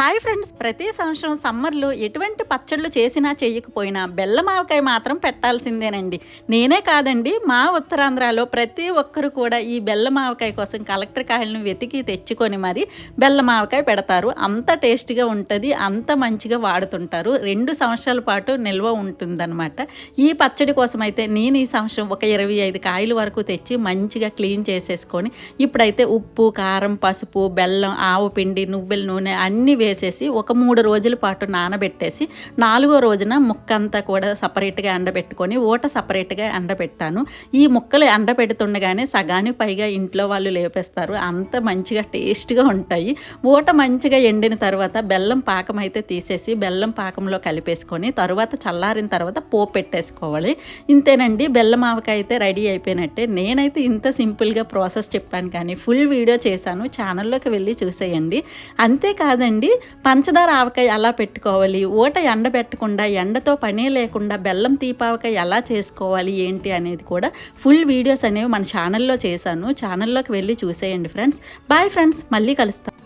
Hi friends ప్రతి సంవత్సరం సమ్మర్లో ఎటువంటి పచ్చళ్ళు చేసినా చేయకపోయినా బెల్లమావకాయ మాత్రం పెట్టాల్సిందేనండి. నేనే కాదండి మా ఉత్తరాంధ్రలో ప్రతి ఒక్కరు కూడా ఈ బెల్లమావకాయ కోసం కలెక్టర్ కాయలను వెతికి తెచ్చుకొని మరి బెల్లమావకాయ పెడతారు. అంత టేస్ట్గా ఉంటుంది అంత మంచిగా వాడుతుంటారు. రెండు సంవత్సరాల పాటు నిల్వ ఉంటుందన్నమాట. ఈ పచ్చడి కోసం అయితే నేను ఈ సంవత్సరం ఒక ఇరవై ఐదు కాయల వరకు తెచ్చి మంచిగా క్లీన్ చేసేసుకొని ఇప్పుడైతే ఉప్పు కారం పసుపు బెల్లం ఆవు పిండి నువ్వుల నూనె అన్నీ వేసేసి ఒక మూడు రోజుల పాటు నానబెట్టేసి నాలుగో రోజున ముక్క అంతా కూడా సపరేట్గా ఎండబెట్టుకొని ఊట సపరేట్గా ఎండబెట్టాను. ఈ ముక్కలు ఎండబెడుతుండగానే సగానికి పైగా ఇంట్లో వాళ్ళు లేపేస్తారు. అంత మంచిగా టేస్ట్గా ఉంటాయి. ఊట మంచిగా ఎండిన తర్వాత బెల్లం పాకం అయితే తీసేసి బెల్లం పాకంలో కలిపేసుకొని తర్వాత చల్లారిన తర్వాత పోపు పెట్టేసుకోవాలి. ఇంతేనండి బెల్లం ఆవకాయ అయితే రెడీ అయిపోయినట్టే. నేనైతే ఇంత సింపుల్గా ప్రాసెస్ చెప్పాను కానీ ఫుల్ వీడియో చేశాను. ఛానల్లోకి వెళ్ళి చూసేయండి. అంతేకాదండి పంచదార ఆవకాయ ఎలా పెట్టుకోవాలి? ఊట ఎండబెట్టకుండా ఎండతో పనే లేకుండా బెల్లం తీపావకాయ ఎలా చేసుకోవాలి? ఏంటి అనేది కూడా ఫుల్ వీడియోస్ అనేవి మన ఛానల్లో చేశాను. ఛానల్లోకి వెళ్ళి చూసేయండి ఫ్రెండ్స్. Bye friends. మళ్ళీ కలుస్తాను